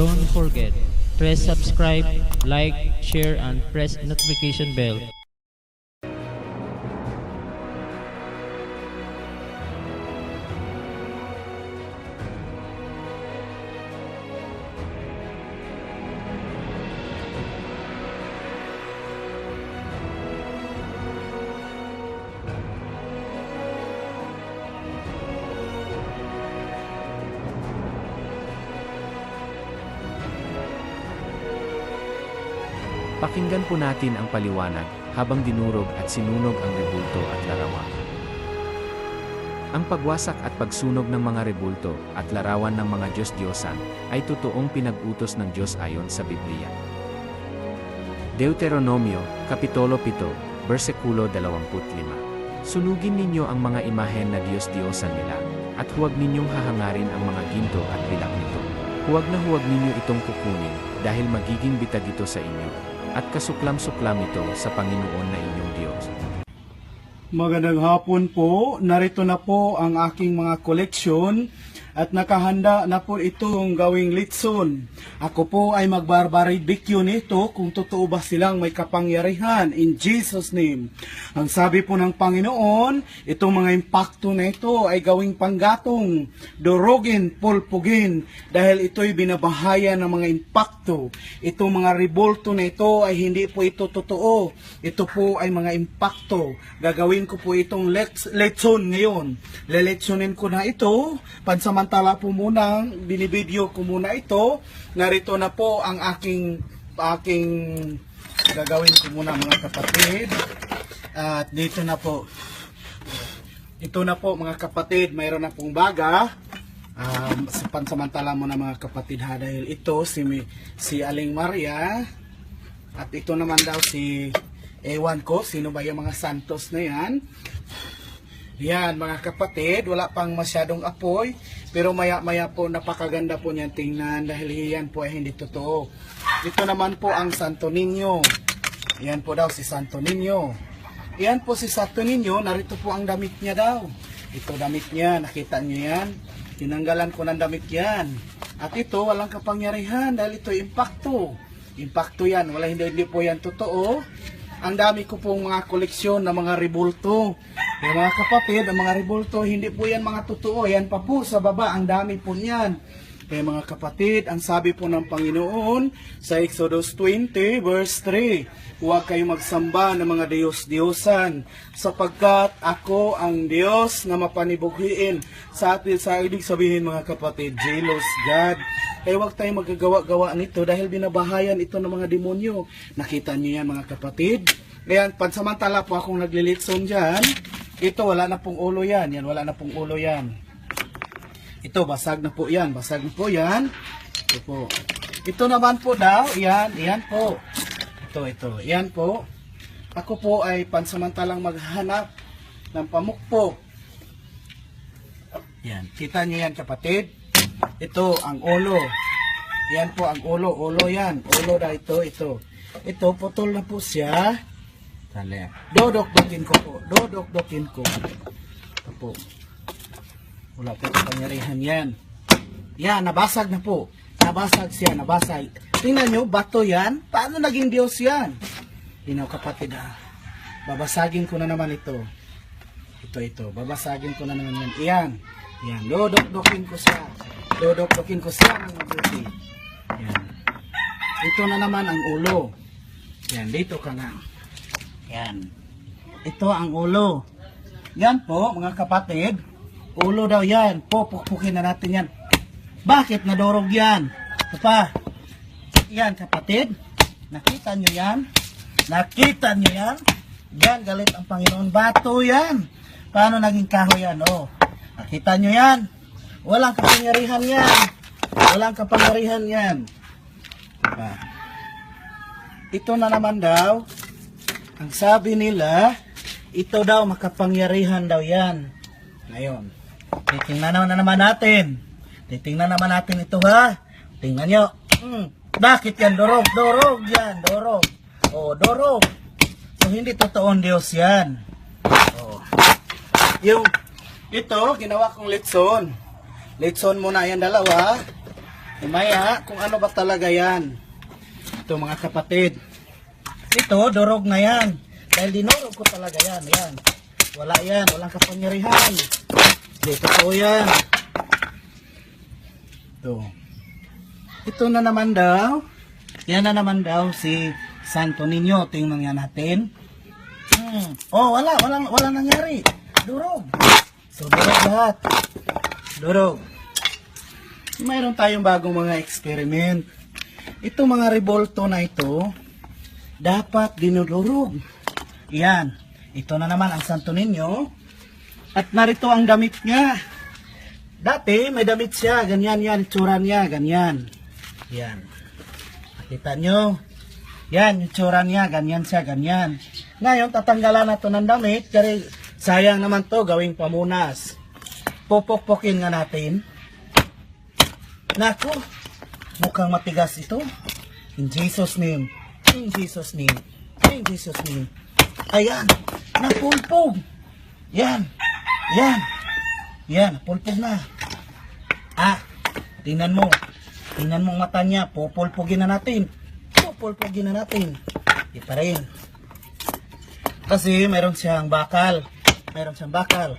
Don't forget, press subscribe, like, share, and press notification bell. Pakinggan po natin ang paliwanag habang dinurog at sinunog ang rebulto at larawan. Ang pagwasak at pagsunog ng mga rebulto at larawan ng mga Diyos-Diyosan ay totoong pinag-utos ng Diyos ayon sa Biblia. Deuteronomio, Kapitulo 7, versikulo 25. Sunugin ninyo ang mga imahen na Diyos-Diyosan nila, at huwag ninyong hahangarin ang mga ginto at bilak nito. Huwag na huwag ninyo itong kukunin, dahil magiging bitag ito sa inyo, at kasuklam-suklam ito sa Panginoon na inyong Diyos. Magandang hapon po. Narito na po ang aking mga koleksyon at nakahanda na po itong gawing litson. Ako po ay magbarbaridbikyo nito kung totoo ba silang may kapangyarihan in Jesus name. Ang sabi po ng Panginoon, itong mga impacto na ito ay gawing panggatong, durugin, pulpugin dahil ito'y binabahaya ng mga impacto. Itong mga rebolto na ito ay hindi po ito totoo. Ito po ay mga impacto. Gagawin ko po itong letson ngayon. Leletsonin ko na ito. Pansamantala po muna, binibideo ko muna ito. Narito na po ang aking aking gagawin ko muna mga kapatid. At dito na po. Ito na po mga kapatid, mayroon na pong baga. Um, sa pansamantala mo na mga kapatid ha dahil ito si si Aling Maria at ito naman daw si ewan ko sino ba yung mga santos na yan yan mga kapatid wala pang masyadong apoy pero maya maya po napakaganda po niyan tingnan dahil yan po ay hindi totoo. Ito naman po ang Santo Niño. Yan po daw si Santo Niño. Yan po si Santo Niño narito po ang damit niya daw. Ito damit niya nakita niyo yan? Tinanggalan ko ng damit yan. At ito walang kapangyarihan dahil ito impacto. Impacto yan wala hindi, hindi po yan totoo. Ang dami ko pong mga koleksyon ng mga rebulto. Yung mga kapatid, ang mga rebulto, hindi po yan mga totoo. Yan pa po sa baba, ang dami po niyan. Kaya mga kapatid, ang sabi po ng Panginoon sa Exodus 20 verse 3, Huwag kayong magsamba ng mga Diyos-Diyosan, sapagkat ako ang Diyos na mapanibughiin sa atin sa ibig sabihin mga kapatid, jealous God. Kaya huwag tayong magagawa-gawa nito dahil binabahayan ito ng mga demonyo. Nakita niyo yan mga kapatid? Kaya pansamantala po akong naglilitson dyan, ito wala na pong ulo yan, yan wala na pong ulo yan. Ito, basag na po yan. Basag na po yan. Ito po. Ito naman po daw, yan, yan po. Ito, ito, yan po. Ako po ay pansamantalang maghanap ng pamukpok. Yan, kita niyo yan kapatid. Ito, ang ulo. Yan po, ang ulo. Ulo yan. Ulo na ito, ito. Ito, putol na po siya. Tali. Dodok-dokin ko po. Dodok-dokin ko. Ito po. Wala po kapangyarihan yan. Yan, nabasag na po. Nabasag siya, nabasag. Tingnan nyo, bato yan. Paano naging Diyos yan? Tingnan kapatid ha. Babasagin ko na naman ito. Ito, ito. Babasagin ko na naman yan. Iyan. Yan. Dodok-dokin ko siya. Dodok-dokin ko siya ng. Yan. Ito na naman ang ulo. Yan, dito ka nga. Yan. Ito ang ulo. Yan po, mga kapatid. Ulo daw yan. Pupukpukin na natin yan. Bakit nadorog yan? Ito pa. Yan, kapatid. Nakita nyo yan? Nakita nyo yan? Yan, galit ang Panginoon. Bato yan. Paano naging kahoy yan? Oh. Nakita nyo yan? Walang kapangyarihan yan. Walang kapangyarihan yan. Diba? Ito na naman daw, ang sabi nila, ito daw makapangyarihan daw yan. Ngayon, titingnan na naman natin. Titingnan naman natin ito ha. Tingnan nyo. Hmm, bakit yan? Dorog, dorog yan, dorog. Oh, dorog. So, hindi totoong Diyos yan. Oh. Yung, ito, ginawa kong litson. Litson muna yan dalawa. Mamaya, kung ano ba talaga yan. Ito mga kapatid. Ito, durog na yan. Dahil dinurog ko talaga yan. Yan. Wala yan. Walang kapangyarihan. Hindi, totoo yan. Ito. Ito na naman daw. Yan na naman daw si Santo Niño. Tingnan nga natin. Hmm. Oh, wala. Walang, walang nangyari. Durog. So, durog lahat. Durog. Mayroon tayong bagong mga experiment. Ito mga revolto na ito, dapat dinudurog. Yan. Ito na naman ang Santo Niño. At narito ang damit niya. Dati, may damit siya. Ganyan yan. Tsura niya. Ganyan. Yan. Kita nyo. Yan, yung tsura niya. Ganyan siya. Ganyan. Ngayon, tatanggalan na to ng damit. Kasi sayang naman to gawing pamunas. Popok-pokin nga natin. Nako, mukhang matigas ito. In Jesus name. In Jesus name. In Jesus name. Ayan, napulpog. Yan. Yan. Yan, napulpog na. Ah, tingnan mo. Tingnan mo mata niya. Pupulpugin na natin. Pupulpugin na natin. Di pa rin. Kasi mayroon siyang bakal. Mayroon siyang bakal.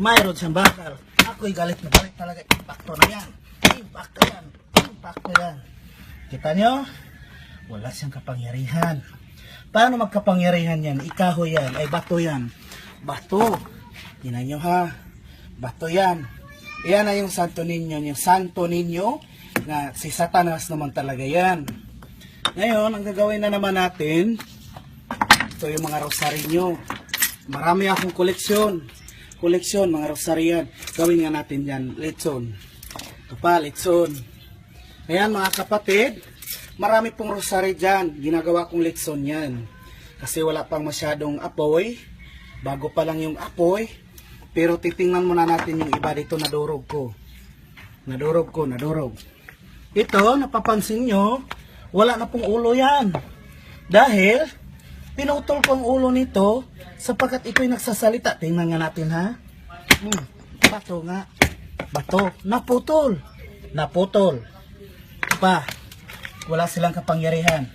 Mayroon siyang bakal. Ako'y galit na galit talaga. Impacto na yan. Impacto yan. Impacto yan. Kita nyo? Wala siyang kapangyarihan. Paano magkapangyarihan yan? Ikahoy yan. Ay bato yan. Bato. Tingnan nyo ha. Bato yan. Yan na yung Santo Niño. Yung Santo Niño na si Satanas naman talaga yan. Ngayon, ang gagawin na naman natin, ito yung mga rosaryo. Marami akong koleksyon. Koleksyon, mga rosaryan. Gawin nga natin yan. Letson. Ito pa, letson. Ayan mga kapatid, marami pong rosary dyan. Ginagawa kong letson yan. Kasi wala pang masyadong apoy. Bago pa lang yung apoy. Pero titingnan muna natin yung iba dito nadurog ko. Nadurog ko, nadurog. Ito, napapansin nyo, wala na pong ulo yan. Dahil, pinutol ko ang ulo nito sapagkat ito'y nagsasalita. Tingnan nga natin ha. Hmm, bato nga. Bato. Naputol. Naputol. Pa. Wala silang kapangyarihan.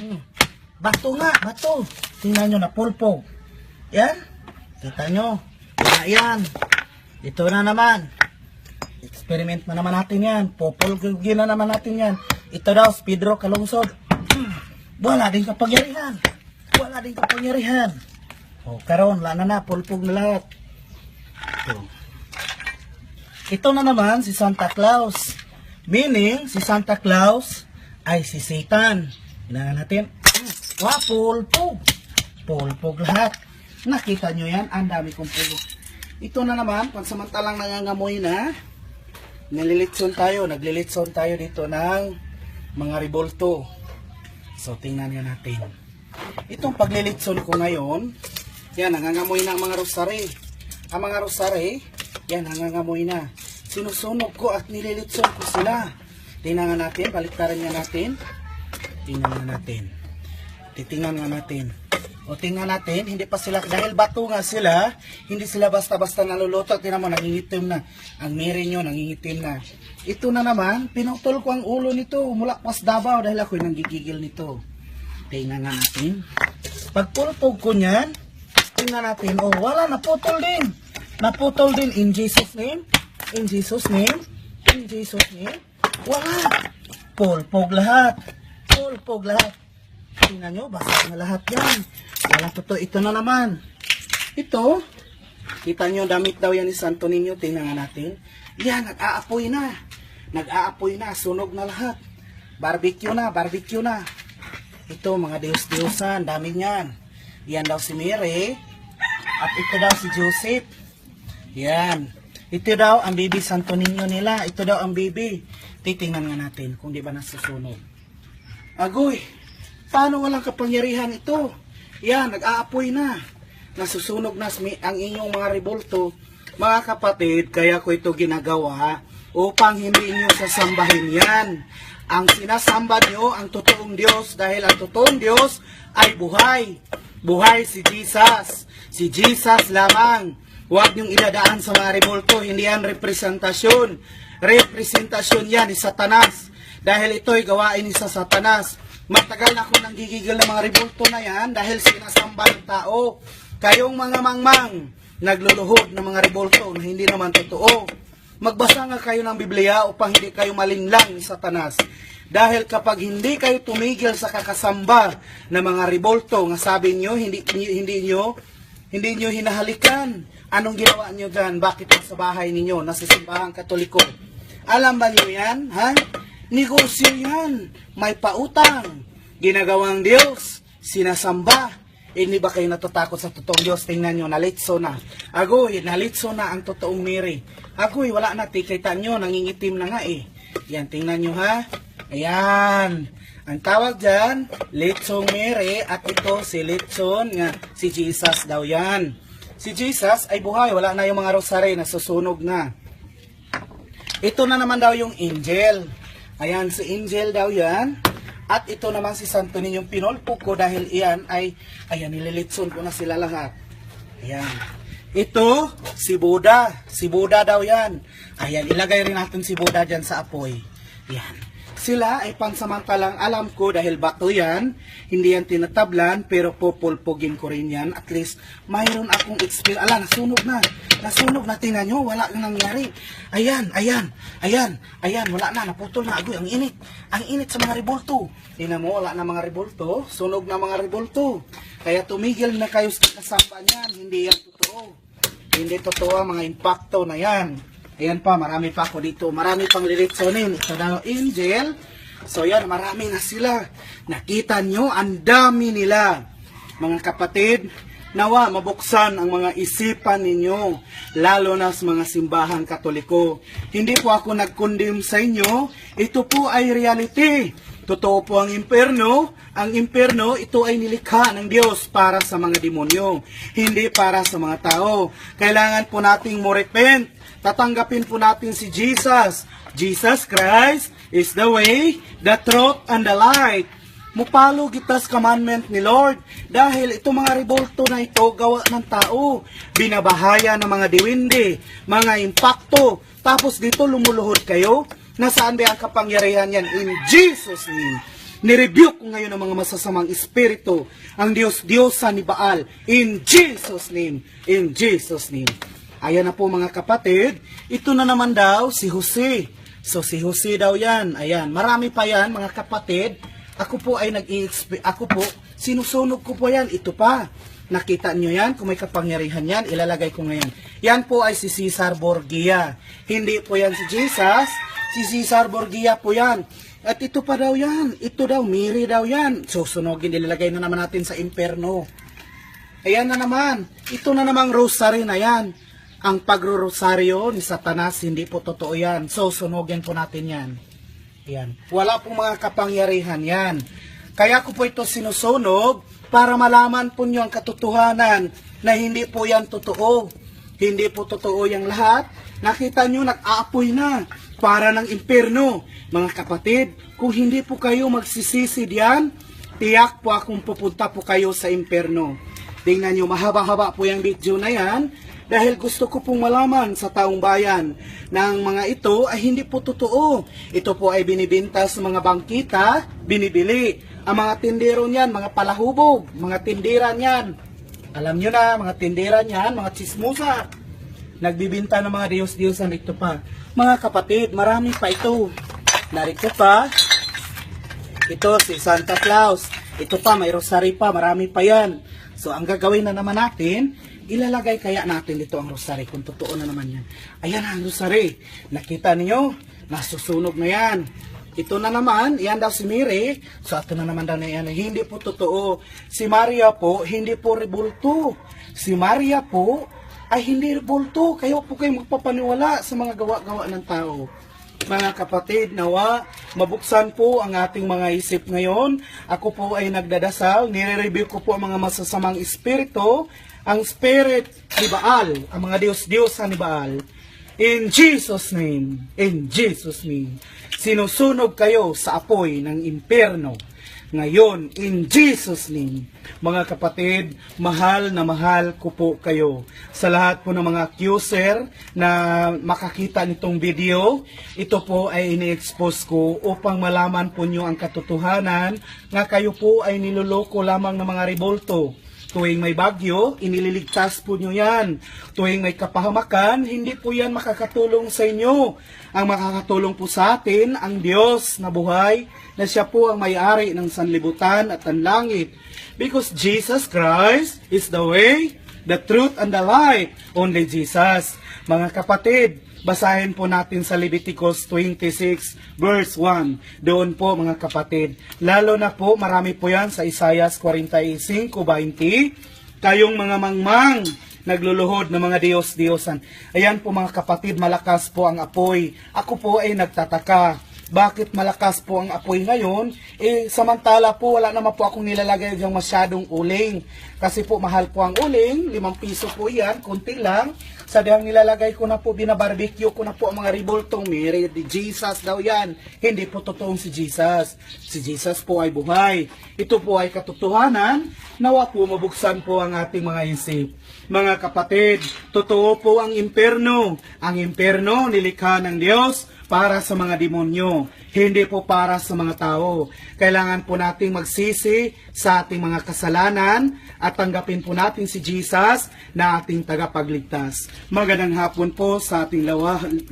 Hmm. Bato nga. Bato. Tingnan nyo, napulpog. Yan. Kita nyo. Wala yan. Ito na naman. Experiment na naman natin yan. Populgin na naman natin yan. Ito daw, Pedro Kalungsod. Hmm. Wala din kapangyarihan. Wala din kapangyarihan. O, karon, wala na na. Pulpog na lahat. Ito. Ito na naman si Santa Claus. Meaning, si Santa Claus ay si Satan. Hinangan natin. Wow, pulpog. Pulpog lahat. Nakita nyo yan? Ang dami kong pulpog. Ito na naman, pansamantalang nangangamoy na, nalilitson tayo, naglilitson tayo dito ng mga ribolto. So, tingnan nga natin. Itong paglilitson ko ngayon, yan, nangangamoy na ang mga rosary. Ang mga rosary, yan, nangangamoy na. Sinusunog ko at nililitson ko sila. Tingnan nga natin, baliktaran nga natin. Tingnan nga natin. Titingnan nga natin. O tingnan natin, hindi pa sila, dahil bato nga sila, hindi sila basta-basta naluluto. Tingnan mo, nangingitim na. Ang miri nyo, nangingitim na. Ito na naman, pinutol ko ang ulo nito mula pas Davao dahil ako'y nanggigigil nito. Tingnan nga natin. Pagpulpog ko niyan, tingnan natin, oh, wala, naputol din. Naputol din in Jesus name. In Jesus name. In Jesus name. Wala. Pulpog lahat. Pulpog lahat. Tingnan nyo, basa na lahat yan. Walang totoo. Ito na naman. Ito, kita nyo, damit daw yan ni Santo Niño. Tingnan natin. Yan, nag-aapoy na. Nag-aapoy na. Sunog na lahat. Barbecue na, barbecue na. Ito, mga Diyos-Diyosan. Dami niyan. Yan daw si Mary. At ito daw si Joseph. Yan. Ito daw ang baby Santo Niño nila. Ito daw ang baby. Titingnan nga natin kung di ba nasusunog. Agoy, paano walang kapangyarihan ito? Yan, nag-aapoy na. Nasusunog na ang inyong mga rebolto. Mga kapatid, kaya ko ito ginagawa upang hindi nyo sasambahin yan. Ang sinasamba nyo, ang totoong Diyos, dahil ang totoong Diyos ay buhay. Buhay si Jesus. Si Jesus lamang. Huwag niyong idadaan sa mga rebolto, hindi yan representasyon. Representasyon yan ni Satanas. Dahil ito'y gawain ni sa satanas. Matagal na ako nang gigigil ng mga rebulto na yan dahil sinasamba ng tao. Kayong mga mangmang, nagluluhod ng mga rebulto na hindi naman totoo. Magbasa nga kayo ng Biblia upang hindi kayo malinlang ni satanas. Dahil kapag hindi kayo tumigil sa kakasamba ng mga rebulto, nga sabi nyo, hindi, hindi nyo, hindi nyo hinahalikan. Anong ginawa nyo dyan? Bakit sa bahay ninyo, nasa simbahang katoliko? Alam ba nyo yan? Ha? Negosyo yan. May pautang. Ginagawang Diyos. Sinasamba. Hindi ba kayo natatakot sa totoong Diyos? Tingnan nyo, nalitso na. Agoy, nalitso na ang totoong Mary. Agoy, wala na. Tikita nyo, nangingitim na nga eh. Yan, tingnan nyo ha. Ayan. Ang tawag dyan, Litsong Mary at ito si Litson nga si Jesus daw yan. Si Jesus ay buhay, wala na yung mga rosary, nasusunog na. Ito na naman daw yung angel. Ayan, si angel daw yan. At ito naman si Santo Ninyong pinolpo ko dahil iyan ay, ayan, nililitson ko na sila lahat. Ayan. Ito, si Buddha. Si Buddha daw yan. Ayan, ilagay rin natin si Buddha dyan sa apoy. Yan. Sila ay pansamantalang alam ko dahil bato yan, hindi yan tinatablan, pero pupulpugin ko rin yan. At least, mayroon akong experience. Ala, nasunog na. Nasunog na, tingnan nyo, wala nang nangyari. Ayan, ayan, ayan, ayan, wala na, naputol na. Agoy, ang init. Ang init sa mga rebolto. Tingnan mo, wala na mga rebolto. Sunog na mga rebolto. Kaya tumigil na kayo sa kasamba niyan. Hindi yan totoo. Hindi totoo ang mga impacto na yan. Ayan pa, marami pa ako dito. Marami pang liritsonin. Ito daw, angel. So yan, marami na sila. Nakita nyo, ang dami nila. Mga kapatid, nawa mabuksan ang mga isipan ninyo, lalo na sa mga simbahang katoliko. Hindi po ako nag-condemn sa inyo. Ito po ay reality. Totoo po ang impyerno. Ang impyerno, ito ay nilikha ng Diyos para sa mga demonyo, hindi para sa mga tao. Kailangan po nating mo repent. Tatanggapin po natin si Jesus. Jesus Christ is the way, the truth, and the light. Mupalo gitas commandment ni Lord dahil itong mga revolto na ito gawa ng tao. Binabahaya ng mga diwindi, mga impacto. Tapos dito lumuluhod kayo. Nasaan ba ang kapangyarihan yan? In Jesus' name. Nirebuke ko ngayon ang mga masasamang espiritu, ang Diyos-Diyosa ni Baal. In Jesus' name. In Jesus' name. Ayan na po mga kapatid. Ito na naman daw si Jose. So si Jose daw yan. Ayan. Marami pa yan mga kapatid. Ako po ay nag Ako po, sinusunog ko po yan. Ito pa. Nakita nyo yan? Kung may kapangyarihan yan, ilalagay ko ngayon. Yan po ay si Cesar Borgia. Hindi po yan si Jesus. Si Cesar Borgia po yan. At ito pa daw yan. Ito daw, Miri daw yan. Susunogin, ilalagay na naman natin sa imperno. Ayan na naman. Ito na namang rosary na yan. Ang pagro-rosaryo ni Satanas, hindi po totoo yan. So, sunugin po natin yan. Yan. Wala pong mga kapangyarihan yan. Kaya ko po ito sinusunog para malaman po nyo ang katotohanan na hindi po yan totoo. Hindi po totoo yung lahat. Nakita nyo, nag-aapoy na para ng impyerno. Mga kapatid, kung hindi po kayo magsisisi diyan, tiyak po akong pupunta po kayo sa impyerno. Tingnan nyo, mahaba-haba po yung video na yan dahil gusto ko pong malaman sa taong bayan na ang mga ito ay hindi po totoo. Ito po ay binibinta sa mga bangkita, binibili. Ang mga tindero niyan, mga palahubog, mga tindera niyan. Alam nyo na, mga tindera niyan, mga chismusa. Nagbibinta ng mga Diyos-Diyosan ito pa. Mga kapatid, marami pa ito. Narito pa, ito si Santa Claus. Ito pa, may rosary pa, marami pa yan. So, ang gagawin na naman natin, ilalagay kaya natin dito ang rosary kung totoo na naman yan. Ayan ang rosary. Nakita niyo? Nasusunog na yan. Ito na naman, yan daw si Mary. So, ito na naman daw na yan. Hindi po totoo. Si Maria po, hindi po rebulto. Si Maria po, ay hindi rebulto. Kayo po kayo magpapaniwala sa mga gawa-gawa ng tao. Mga kapatid, nawa, mabuksan po ang ating mga isip ngayon. Ako po ay nagdadasal, nire-review ko po ang mga masasamang espiritu, ang spirit ni Baal, ang mga Diyos-Diyosa ni Baal. In Jesus' name, in Jesus' name, sinusunog kayo sa apoy ng impyerno. Ngayon in Jesus name. Mga kapatid, mahal na mahal ko po kayo. Sa lahat po ng mga accuser na makakita nitong video, ito po ay ini-expose ko upang malaman po nyo ang katotohanan nga kayo po ay niloloko lamang ng mga rebolto. Tuwing may bagyo, inililigtas po nyo yan. Tuwing may kapahamakan, hindi po yan makakatulong sa inyo. Ang makakatulong po sa atin, ang Diyos na buhay, na siya po ang may-ari ng sanlibutan at ang langit. Because Jesus Christ is the way, the truth, and the life. Only Jesus. Mga kapatid, Basahin po natin sa Leviticus 26 verse 1. Doon po mga kapatid. Lalo na po, marami po yan sa Isaias 45:20. Kayong mga mangmang nagluluhod ng mga Diyos-Diyosan. Ayan po mga kapatid, malakas po ang apoy. Ako po ay nagtataka. Bakit malakas po ang apoy ngayon? Eh, samantala po, wala naman po akong nilalagay diyang masyadong uling. Kasi po, mahal po ang uling. Limang piso po yan, kunti lang. Sa dihang nilalagay ko na po, binabarbecue ko na po ang mga riboltong Mary Jesus daw yan. Hindi po totoong si Jesus. Si Jesus po ay buhay. Ito po ay katotohanan. Nawa po mabuksan po ang ating mga isip. Mga kapatid, totoo po ang imperno. Ang imperno nilikha ng Diyos para sa mga demonyo, hindi po para sa mga tao. Kailangan po nating magsisi sa ating mga kasalanan at tanggapin po natin si Jesus na ating tagapagligtas. Magandang hapon po sa ating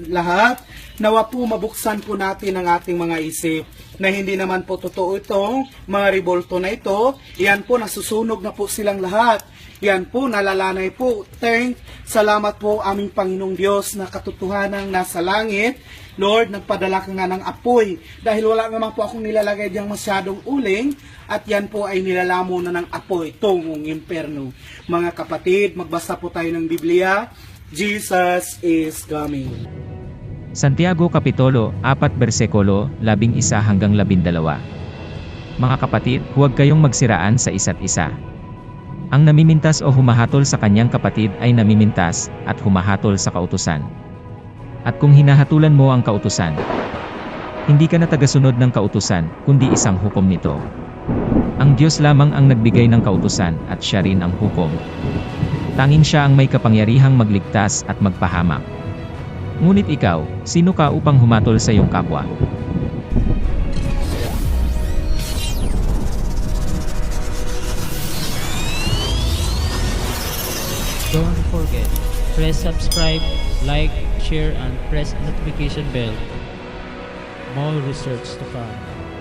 lahat. Nawa po mabuksan po natin ang ating mga isip na hindi naman po totoo itong mga ribolto na ito. Yan po, nasusunog na po silang lahat. Yan po, nalalanay po. Thank, salamat po aming Panginoong Diyos na katotohanan nasa langit. Lord, nagpadala ka nga ng apoy dahil wala naman po akong nilalagay diyang masyadong uling at yan po ay nilalamo na ng apoy tungong imperno. Mga kapatid, magbasa po tayo ng Biblia. Jesus is coming. Santiago Kapitulo 4 bersikulo 11 hanggang 12. Mga kapatid, huwag kayong magsiraan sa isa't isa. Ang namimintas o humahatol sa kanyang kapatid ay namimintas at humahatol sa kautusan. At kung hinahatulan mo ang kautusan, hindi ka na tagasunod ng kautusan, kundi isang hukom nito. Ang Diyos lamang ang nagbigay ng kautusan at siya rin ang hukom. Tanging siya ang may kapangyarihang magligtas at magpahamak. Ngunit ikaw, sino ka upang humatol sa iyong kapwa? Don't forget, press subscribe, like, share, and press notification bell. More research to come.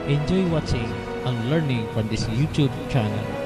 Enjoy watching and learning from this YouTube channel.